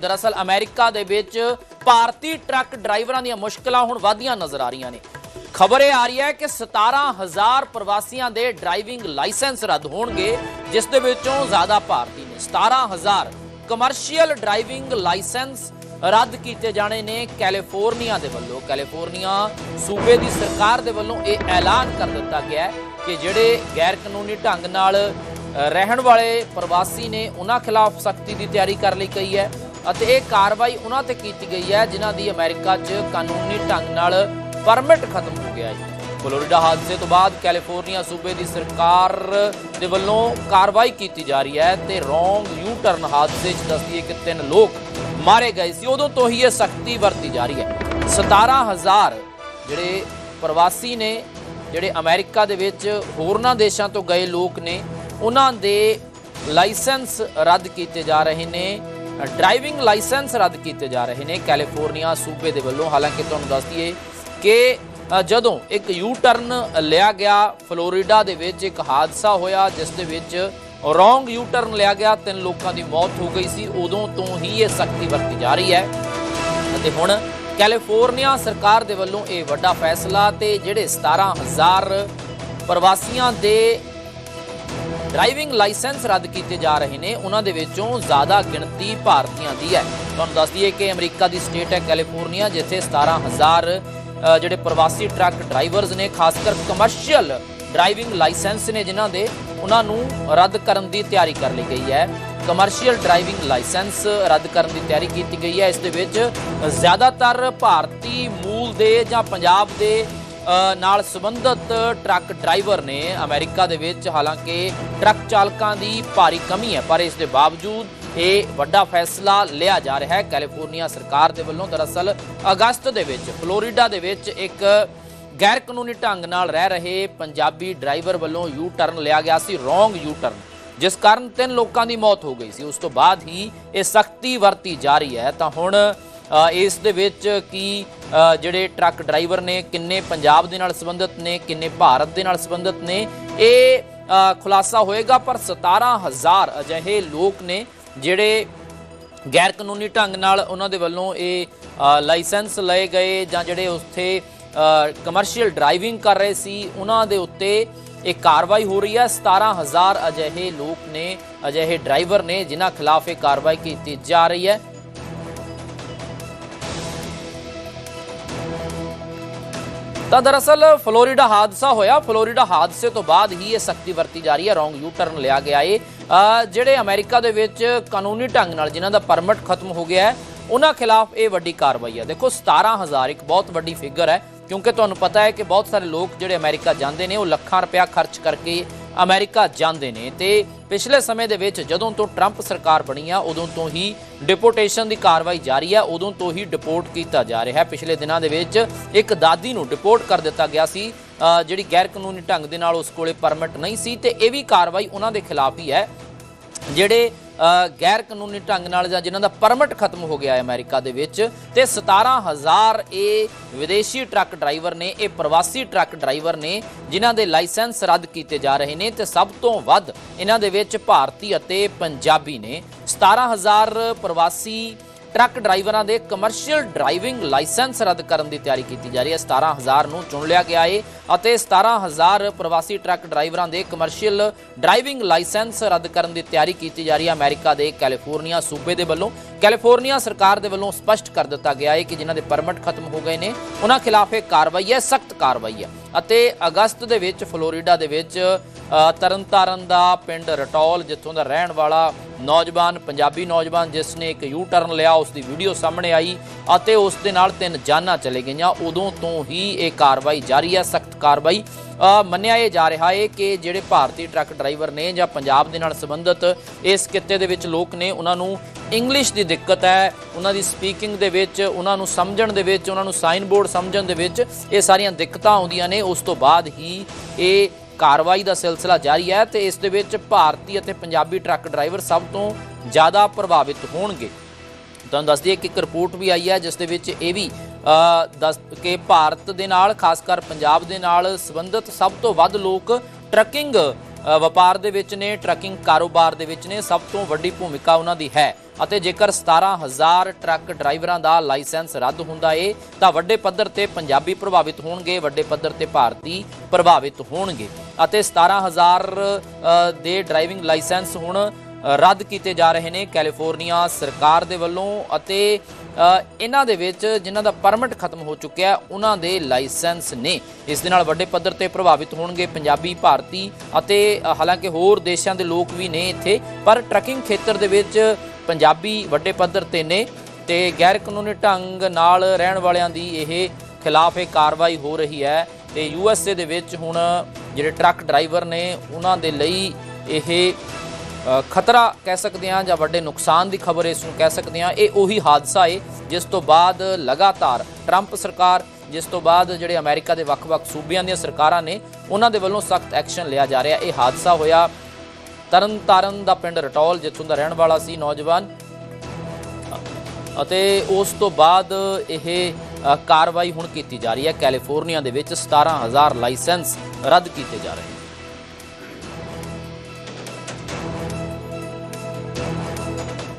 ਦਰਅਸਲ ਅਮਰੀਕਾ ਦੇ ਵਿੱਚ ਭਾਰਤੀ ਟਰੱਕ ਡਰਾਈਵਰਾਂ ਦੀਆਂ ਮੁਸ਼ਕਲਾਂ ਹੁਣ ਵਧੀਆਂ ਨਜ਼ਰ ਆ ਰਹੀਆਂ ਨੇ। ਖਬਰ ਇਹ ਆ ਰਹੀ ਹੈ ਕਿ 17000 ਪ੍ਰਵਾਸੀਆਂ ਦੇ ਡਰਾਈਵਿੰਗ ਲਾਇਸੈਂਸ ਰੱਦ ਹੋਣਗੇ, ਜਿਸ ਦੇ ਵਿੱਚੋਂ ਜ਼ਿਆਦਾ ਭਾਰਤੀ ਨੇ। 17000 ਕਮਰਸ਼ੀਅਲ ਡਰਾਈਵਿੰਗ ਲਾਇਸੈਂਸ ਰੱਦ ਕੀਤੇ ਜਾਣੇ ਨੇ ਕੈਲੀਫੋਰਨੀਆ ਦੇ ਵੱਲੋਂ। ਕੈਲੀਫੋਰਨੀਆ ਸੂਬੇ ਦੀ ਸਰਕਾਰ ਦੇ ਵੱਲੋਂ ਇਹ ਐਲਾਨ ਕਰ ਦਿੱਤਾ ਗਿਆ ਹੈ ਕਿ ਜਿਹੜੇ ਗੈਰ ਕਾਨੂੰਨੀ ਢੰਗ ਨਾਲ ਰਹਿਣ ਵਾਲੇ ਪ੍ਰਵਾਸੀ ਨੇ, ਉਹਨਾਂ ਖਿਲਾਫ ਸਖਤੀ ਦੀ ਤਿਆਰੀ ਕਰ ਲਈ ਗਈ ਹੈ। ਅਤੇ ਇਹ ਕਾਰਵਾਈ ਉਹਨਾਂ ਤੇ ਕੀਤੀ ਗਈ ਹੈ, ਜਿਨ੍ਹਾਂ ਦੀ ਅਮਰੀਕਾ 'ਚ ਕਾਨੂੰਨੀ ਢੰਗ ਨਾਲ ਪਰਮਿਟ ਖਤਮ ਹੋ ਗਿਆ ਹੈ ਫਲੋਰੀਡਾ ਹਾਦਸੇ ਤੋਂ ਬਾਅਦ ਕੈਲੀਫੋਰਨੀਆ ਸੂਬੇ ਦੀ ਸਰਕਾਰ ਦੇ ਵੱਲੋਂ ਕਾਰਵਾਈ ਕੀਤੀ ਜਾ ਰਹੀ ਹੈ ਤੇ ਰੋਂਗ ਯੂ ਟਰਨ ਹਾਦਸੇ 'ਚ ਦੱਸਦੀਏ ਕਿ ਤਿੰਨ ਲੋਕ ਮਾਰੇ ਗਏ ਸੀ। ਉਦੋਂ ਤੋਂ ਹੀ ਇਹ ਸਖਤੀ ਵਰਤੀ ਜਾ ਰਹੀ ਹੈ। 17000 ਜਿਹੜੇ ਪ੍ਰਵਾਸੀ ਨੇ, ਜਿਹੜੇ ਅਮਰੀਕਾ ਦੇ ਵਿੱਚ ਹੋਰਨਾਂ ਦੇਸ਼ਾਂ ਤੋਂ ਗਏ ਲੋਕ ਨੇ, ਉਹਨਾਂ ਦੇ ਲਾਇਸੈਂਸ ਰੱਦ ਕੀਤੇ ਜਾ ਰਹੇ ਨੇ। ਡਰਾਈਵਿੰਗ ਲਾਇਸੈਂਸ ਰੱਦ ਕੀਤੇ ਜਾ ਰਹੇ ਨੇ ਕੈਲੀਫੋਰਨੀਆ ਸੂਬੇ ਦੇ ਵੱਲੋਂ। ਹਾਲਾਂਕਿ ਤੁਹਾਨੂੰ ਦੱਸ ਦਈਏ ਕਿ ਜਦੋਂ ਇੱਕ ਯੂ ਟਰਨ ਲਿਆ ਗਿਆ ਫਲੋਰੀਡਾ ਦੇ ਵਿੱਚ, ਇੱਕ ਹਾਦਸਾ ਹੋਇਆ ਜਿਸ ਦੇ ਵਿੱਚ ਰੋਂਗ ਯੂ ਟਰਨ ਲਿਆ ਗਿਆ, ਤਿੰਨ ਲੋਕਾਂ ਦੀ ਮੌਤ ਹੋ ਗਈ ਸੀ। ਉਦੋਂ ਤੋਂ ਹੀ ਇਹ ਸਖਤੀ ਵਰਤੀ ਜਾ ਰਹੀ ਹੈ। ਅਤੇ ਹੁਣ ਕੈਲੀਫੋਰਨੀਆ ਸਰਕਾਰ ਦੇ ਵੱਲੋਂ ਇਹ ਵੱਡਾ ਫੈਸਲਾ ਤੇ ਜਿਹੜੇ 17000 ਪ੍ਰਵਾਸੀਆਂ ਦੇ ਡਰਾਈਵਿੰਗ ਲਾਇਸੈਂਸ ਰੱਦ ਕੀਤੇ ਜਾ ਰਹੇ ਨੇ ਉਹਨਾਂ ਦੇ ਵਿੱਚੋਂ ਜ਼ਿਆਦਾ ਗਿਣਤੀ ਭਾਰਤੀਆਂ ਦੀ ਹੈ। ਤੁਹਾਨੂੰ ਦੱਸ ਦਈਏ ਕਿ ਅਮਰੀਕਾ ਦੀ ਸਟੇਟ ਹੈ ਕੈਲੀਫੋਰਨੀਆ ਜਿੱਥੇ 17000 ਅ, ਜਿਹੜੇ ਪ੍ਰਵਾਸੀ ਟਰੱਕ ਡਰਾਈਵਰਸ ਨੇ ਖਾਸ ਕਰ ਕਮਰਸ਼ੀਅਲ ਡਰਾਈਵਿੰਗ ਲਾਇਸੈਂਸ ਨੇ ਜਿਨ੍ਹਾਂ ਦੇ ਉਹਨਾਂ ਨੂੰ ਰੱਦ ਕਰਨ ਦੀ ਤਿਆਰੀ ਕਰ ਲਈ ਗਈ ਹੈ। ਕਮਰਸ਼ੀਅਲ ਡਰਾਈਵਿੰਗ ਲਾਇਸੈਂਸ ਰੱਦ ਕਰਨ ਦੀ ਤਿਆਰੀ ਕੀਤੀ ਗਈ ਹੈ। ਇਸ ਦੇ ਵਿੱਚ ਜ਼ਿਆਦਾਤਰ ਭਾਰਤੀ ਮੂਲ ਦੇ ਜਾਂ ਪੰਜਾਬ ਦੇ ਨਾਲ ਸੰਬੰਧਿਤ ਟਰੱਕ ਡਰਾਈਵਰ ਨੇ ਅਮਰੀਕਾ ਦੇ ਵਿੱਚ ਹਾਲਾਂਕਿ ਟਰੱਕ ਚਾਲਕਾਂ ਦੀ ਭਾਰੀ ਕਮੀ ਹੈ, ਪਰ ਇਸ ਦੇ ਬਾਵਜੂਦ ਇਹ ਵੱਡਾ ਫੈਸਲਾ ਲਿਆ ਜਾ ਰਿਹਾ ਹੈ। ਕੈਲੀਫੋਰਨੀਆ ਸਰਕਾਰ ਦੇ ਵੱਲੋਂ ਦਰਅਸਲ ਅਗਸਤ ਦੇ ਵਿੱਚ ਫਲੋਰੀਡਾ ਦੇ ਵਿੱਚ ਇੱਕ ਗੈਰ ਕਾਨੂੰਨੀ ਢੰਗ ਨਾਲ ਰਹਿ ਰਹੇ ਪੰਜਾਬੀ ਡਰਾਈਵਰ ਵੱਲੋਂ ਯੂ ਟਰਨ ਲਿਆ ਗਿਆ ਸੀ, ਰੋਂਗ ਯੂ ਟਰਨ ਜਿਸ ਕਾਰਨ ਤਿੰਨ ਲੋਕਾਂ ਦੀ ਮੌਤ ਹੋ ਗਈ ਸੀ। ਉਸ ਤੋਂ ਬਾਅਦ ਹੀ ਇਹ ਸਖਤੀ ਵਰਤੀ ਜਾ ਰਹੀ ਹੈ। ਤਾਂ ਹੁਣ ਇਸ ਦੇ ਵਿੱਚ ਕੀ ਜਿਹੜੇ ਟਰੱਕ ਡਰਾਈਵਰ ਨੇ, ਕਿੰਨੇ ਪੰਜਾਬ ਦੇ ਨਾਲ ਸੰਬੰਧਿਤ ਨੇ, ਕਿੰਨੇ ਭਾਰਤ ਦੇ ਨਾਲ ਸੰਬੰਧਿਤ ਨੇ, ਇਹ ਖੁਲਾਸਾ ਹੋਏਗਾ, ਪਰ 17000 ਅਜਿਹੇ ਲੋਕ ਨੇ ਜਿਹੜੇ ਗੈਰ ਕਾਨੂੰਨੀ ਢੰਗ ਨਾਲ ਉਹਨਾਂ ਦੇ ਵੱਲੋਂ ਇਹ ਲਾਇਸੈਂਸ ਲਏ ਗਏ ਜਾਂ ਜਿਹੜੇ ਉੱਥੇ ਕਮਰਸ਼ੀਅਲ ਡਰਾਈਵਿੰਗ ਕਰ ਰਹੇ ਸੀ, ਉਹਨਾਂ ਦੇ ਉੱਤੇ ਇਹ ਕਾਰਵਾਈ ਹੋ ਰਹੀ ਹੈ। 17000 ਅਜਿਹੇ ਲੋਕ ਨੇ, ਅਜਿਹੇ ਡਰਾਈਵਰ ਨੇ, ਜਿਨ੍ਹਾਂ ਖਿਲਾਫ ਇਹ ਕਾਰਵਾਈ ਕੀਤੀ ਜਾ ਰਹੀ ਹੈ। ਤਾਂ ਦਰਅਸਲ ਫਲੋਰੀਡਾ ਹਾਦਸਾ ਹੋਇਆ। ਫਲੋਰੀਡਾ ਹਾਦਸੇ ਤੋਂ ਬਾਅਦ ਹੀ ਇਹ ਸਖਤੀ ਵਰਤੀ ਜਾ ਰਹੀ ਹੈ। ਰੋਂਗ ਯੂ ਟਰਨ ਲਿਆ ਗਿਆ ਏ। ਜਿਹੜੇ ਅਮਰੀਕਾ ਦੇ ਵਿੱਚ ਕਾਨੂੰਨੀ ਢੰਗ ਨਾਲ ਜਿਨ੍ਹਾਂ ਦਾ ਪਰਮਿਟ ਖਤਮ ਹੋ ਗਿਆ ਹੈ, ਉਹਨਾਂ ਖਿਲਾਫ ਇਹ ਵੱਡੀ ਕਾਰਵਾਈ ਹੈ। ਦੇਖੋ 17000 ਇੱਕ ਬਹੁਤ ਵੱਡੀ ਫਿਗਰ ਹੈ, ਕਿਉਂਕਿ ਤੁਹਾਨੂੰ ਪਤਾ ਹੈ ਕਿ ਬਹੁਤ ਸਾਰੇ ਲੋਕ ਜਿਹੜੇ ਅਮਰੀਕਾ ਜਾਂਦੇ ਨੇ, ਉਹ ਲੱਖਾਂ ਰੁਪਇਆ ਖਰਚ ਕਰਕੇ ਅਮਰੀਕਾ ਜਾਂਦੇ ਨੇ ਤੇ ਪਿਛਲੇ ਸਮੇਂ ਦੇ ਵਿੱਚ ਜਦੋਂ ਤੋਂ ਟਰੰਪ ਸਰਕਾਰ ਬਣੀ ਆ, ਉਦੋਂ ਤੋਂ ਹੀ ਡਿਪੋਰਟੇਸ਼ਨ ਦੀ ਕਾਰਵਾਈ ਜਾਰੀ ਹੈ ਉਦੋਂ ਤੋਂ ਹੀ ਡਿਪੋਰਟ ਕੀਤਾ ਜਾ ਰਿਹਾ। ਹੈ ਪਿਛਲੇ ਦਿਨਾਂ ਦੇ ਵਿੱਚ ਇੱਕ ਦਾਦੀ ਨੂੰ ਡਿਪੋਰਟ ਕਰ ਦਿੱਤਾ ਗਿਆ ਸੀ ਜਿਹੜੀ ਗੈਰ ਕਾਨੂੰਨੀ ਢੰਗ ਦੇ ਨਾਲ ਉਸ ਕੋਲੇ ਪਰਮਿਟ ਨਹੀਂ ਸੀ ਤੇ ਇਹ ਵੀ ਕਾਰਵਾਈ ਉਹਨਾਂ ਦੇ ਖਿਲਾਫ ਹੀ ਹੈ, ਜਿਹੜੇ ਗੈਰ ਕਾਨੂੰਨੀ ਢੰਗ ਨਾਲ ਜਾਂ ਜਿਨ੍ਹਾਂ ਦਾ ਪਰਮਿਟ ਖਤਮ ਹੋ ਗਿਆ ਹੈ ਅਮਰੀਕਾ ਦੇ ਵਿੱਚ, ਤੇ 17000 ਇਹ ਵਿਦੇਸ਼ੀ ਟਰੱਕ ਡਰਾਈਵਰ ਨੇ, ਇਹ ਪ੍ਰਵਾਸੀ ਟਰੱਕ ਡਰਾਈਵਰ ਨੇ, ਜਿਨ੍ਹਾਂ ਦੇ ਲਾਇਸੈਂਸ ਰੱਦ ਕੀਤੇ ਜਾ ਰਹੇ ਨੇ, ਤੇ ਸਭ ਤੋਂ ਵੱਧ ਇਹਨਾਂ ਦੇ ਵਿੱਚ ਭਾਰਤੀ ਅਤੇ ਪੰਜਾਬੀ ਨੇ। 17000 ਪ੍ਰਵਾਸੀ ਟਰੱਕ ਡਰਾਈਵਰਾਂ ਦੇ ਕਮਰਸ਼ੀਅਲ ਡਰਾਈਵਿੰਗ ਲਾਇਸੈਂਸ ਰੱਦ ਕਰਨ ਦੀ ਤਿਆਰੀ ਕੀਤੀ ਜਾ ਰਹੀ ਹੈ। 17000 ਨੂੰ ਚੁਣ ਲਿਆ ਗਿਆ ਹੈ ਅਤੇ 17000 ਪ੍ਰਵਾਸੀ ਟਰੱਕ ਡਰਾਈਵਰਾਂ ਦੇ ਕਮਰਸ਼ੀਅਲ ਡਰਾਈਵਿੰਗ ਲਾਇਸੈਂਸ ਰੱਦ ਕਰਨ ਦੀ ਤਿਆਰੀ ਕੀਤੀ ਜਾ ਰਹੀ ਹੈ। ਅਮਰੀਕਾ ਦੇ ਕੈਲੀਫੋਰਨੀਆ ਸੂਬੇ ਦੇ ਵੱਲੋਂ ਕੈਲੀਫੋਰਨੀਆ ਸਰਕਾਰ ਦੇ ਵੱਲੋਂ ਸਪਸ਼ਟ ਕਰ ਦਿੱਤਾ ਗਿਆ ਹੈ ਕਿ ਜਿਨ੍ਹਾਂ ਦੇ ਪਰਮਿਟ ਖਤਮ ਹੋ ਗਏ ਨੇ ਉਹਨਾਂ ਖਿਲਾਫ ਇਹ ਕਾਰਵਾਈ ਹੈ ਸਖਤ ਕਾਰਵਾਈ ਹੈ। ਅਤੇ ਅਗਸਤ ਦੇ ਵਿੱਚ ਫਲੋਰੀਡਾ ਦੇ ਵਿੱਚ ਅ, ਤਰਨਤਾਰਨ ਦਾ ਪਿੰਡ ਰਟੌਲ ਜਿੱਥੋਂ ਦਾ ਰਹਿਣ ਵਾਲਾ ਨੌਜਵਾਨ ਪੰਜਾਬੀ ਨੌਜਵਾਨ ਜਿਸ ਨੇ ਇੱਕ ਯੂ ਟਰਨ ਲਿਆ ਉਸ ਦੀ ਵੀਡੀਓ ਸਾਹਮਣੇ ਆਈ ਅਤੇ ਉਸ ਦੇ ਨਾਲ ਤਿੰਨ ਜਾਨਾਂ ਚਲੇ ਗਈਆਂ। ਉਦੋਂ ਤੋਂ ਹੀ ਇਹ ਕਾਰਵਾਈ ਜਾਰੀ ਹੈ ਸਖਤ ਕਾਰਵਾਈ। ਮੰਨਿਆ ਇਹ ਜਾ ਰਿਹਾ ਹੈ ਕਿ ਜਿਹੜੇ ਭਾਰਤੀ ਟਰੱਕ ਡਰਾਈਵਰ ਨੇ ਜਾਂ ਪੰਜਾਬ ਦੇ ਨਾਲ ਸੰਬੰਧਿਤ ਇਸ ਕਿੱਤੇ ਦੇ ਵਿੱਚ ਲੋਕ ਨੇ, ਉਹਨਾਂ ਨੂੰ ਇੰਗਲਿਸ਼ ਦੀ ਦਿੱਕਤ ਹੈ, ਉਹਨਾਂ ਦੀ ਸਪੀਕਿੰਗ ਦੇ ਵਿੱਚ, ਉਹਨਾਂ ਨੂੰ ਸਮਝਣ ਦੇ ਵਿੱਚ, ਉਹਨਾਂ ਨੂੰ ਸਾਈਨ ਬੋਰਡ ਸਮਝਣ ਦੇ ਵਿੱਚ ਇਹ ਸਾਰੀਆਂ ਦਿੱਕਤਾਂ ਆਉਂਦੀਆਂ ਨੇ। ਉਸ ਤੋਂ ਬਾਅਦ ਹੀ ਇਹ ਕਾਰਵਾਈ ਦਾ ਸਿਲਸਿਲਾ ਜਾਰੀ ਹੈ ਤੇ ਇਸ ਦੇ ਵਿੱਚ ਭਾਰਤੀ ਅਤੇ ਪੰਜਾਬੀ ਟਰੱਕ ਡਰਾਈਵਰ ਸਭ ਤੋਂ ਜ਼ਿਆਦਾ ਪ੍ਰਭਾਵਿਤ ਹੋਣਗੇ। ਤੁਹਾਨੂੰ ਦੱਸ ਦਈਏ ਕਿ ਇੱਕ ਰਿਪੋਰਟ ਵੀ ਆਈ ਹੈ, ਜਿਸ ਦੇ ਵਿੱਚ ਇਹ ਵੀ ਦੱਸ ਕਿ ਭਾਰਤ ਦੇ ਨਾਲ ਖਾਸ ਕਰ ਪੰਜਾਬ ਦੇ ਨਾਲ ਸੰਬੰਧਿਤ ਸਭ ਤੋਂ ਵੱਧ ਲੋਕ ਟਰੱਕਿੰਗ ਵਪਾਰ ਦੇ ਵਿੱਚ ਨੇ ਟਰੱਕਿੰਗ ਕਾਰੋਬਾਰ ਦੇ ਵਿੱਚ ਨੇ ਸਭ ਤੋਂ ਵੱਡੀ ਭੂਮਿਕਾ ਉਹਨਾਂ ਦੀ ਹੈ। ਅਤੇ ਜੇਕਰ 17000 ਟਰੱਕ ਡਰਾਈਵਰਾਂ ਦਾ ਲਾਇਸੈਂਸ ਰੱਦ ਹੁੰਦਾ ਏ ਤਾਂ ਵੱਡੇ ਪੱਧਰ ਤੇ ਪੰਜਾਬੀ ਪ੍ਰਭਾਵਿਤ ਹੋਣਗੇ ਵੱਡੇ ਪੱਧਰ ਤੇ ਭਾਰਤੀ ਪ੍ਰਭਾਵਿਤ ਹੋਣਗੇ। ਅਤੇ 17000 ਅ, ਦੇ ਡਰਾਈਵਿੰਗ ਲਾਇਸੈਂਸ ਹੁਣ ਰੱਦ ਕੀਤੇ ਜਾ ਰਹੇ ਨੇ ਕੈਲੀਫੋਰਨੀਆ ਸਰਕਾਰ ਦੇ ਵੱਲੋਂ ਅਤੇ ਇਹਨਾਂ ਦੇ ਵਿੱਚ ਜਿਨ੍ਹਾਂ ਦਾ ਪਰਮਿਟ ਖਤਮ ਹੋ ਚੁੱਕਿਆ ਉਹਨਾਂ ਦੇ ਲਾਇਸੈਂਸ ਨੇ। ਇਸ ਦੇ ਨਾਲ ਵੱਡੇ ਪੱਧਰ ਤੇ ਪ੍ਰਭਾਵਿਤ ਹੋਣਗੇ ਪੰਜਾਬੀ, ਭਾਰਤੀ ਅਤੇ ਹਾਲਾਂਕਿ ਹੋਰ ਦੇਸ਼ਾਂ ਦੇ ਲੋਕ ਵੀ ਨੇ ਇੱਥੇ, ਪਰ ਟਰੱਕਿੰਗ ਖੇਤਰ ਦੇ ਵਿੱਚ ਪੰਜਾਬੀ ਵੱਡੇ ਪੱਧਰ ਤੇ ਨੇ ਤੇ ਗੈਰ ਕਾਨੂੰਨੀ ਢੰਗ ਨਾਲ ਰਹਿਣ ਵਾਲਿਆਂ ਦੀ ਇਹ ਖਿਲਾਫ ਇਹ ਕਾਰਵਾਈ ਹੋ ਰਹੀ ਹੈ। ਤੇ ਯੂ ਐਸ ਏ ਦੇ ਵਿੱਚ ਹੁਣ ਜਿਹੜੇ ਟਰੱਕ ਡਰਾਈਵਰ ਨੇ, ਉਹਨਾਂ ਦੇ ਲਈ ਇਹ ਖਤਰਾ ਕਹਿ ਸਕਦੇ ਹਾਂ ਜਾਂ ਵੱਡੇ ਨੁਕਸਾਨ ਦੀ ਖਬਰ ਇਸ ਨੂੰ ਕਹਿ ਸਕਦੇ ਹਾਂ। ਇਹ ਉਹੀ ਹਾਦਸਾ ਹੈ ਜਿਸ ਤੋਂ ਬਾਅਦ ਲਗਾਤਾਰ ਟਰੰਪ ਸਰਕਾਰ, ਜਿਸ ਤੋਂ ਬਾਅਦ ਜਿਹੜੇ ਅਮਰੀਕਾ ਦੇ ਵੱਖ-ਵੱਖ ਸੂਬਿਆਂ ਦੀਆਂ ਸਰਕਾਰਾਂ ਨੇ, ਉਹਨਾਂ ਦੇ ਵੱਲੋਂ ਸਖਤ ਐਕਸ਼ਨ ਲਿਆ ਜਾ ਰਿਹਾ। ਇਹ ਹਾਦਸਾ ਹੋਇਆ ਤਰਨਤਾਰਨ ਦਾ ਪਿੰਡ ਰਟੌਲ, ਜਿੱਥੋਂ ਦਾ ਰਹਿਣ ਵਾਲਾ ਸੀ ਨੌਜਵਾਨ। ਅਤੇ ਉਸ ਤੋਂ ਬਾਅਦ ਇਹ ਕਾਰਵਾਈ ਹੁਣ ਕੀਤੀ ਜਾ ਰਹੀ ਹੈ। ਕੈਲੀਫੋਰਨੀਆ ਦੇ ਵਿੱਚ 17000 ਲਾਇਸੈਂਸ ਰੱਦ ਕੀਤੇ ਜਾ ਰਹੇ ਨੇ।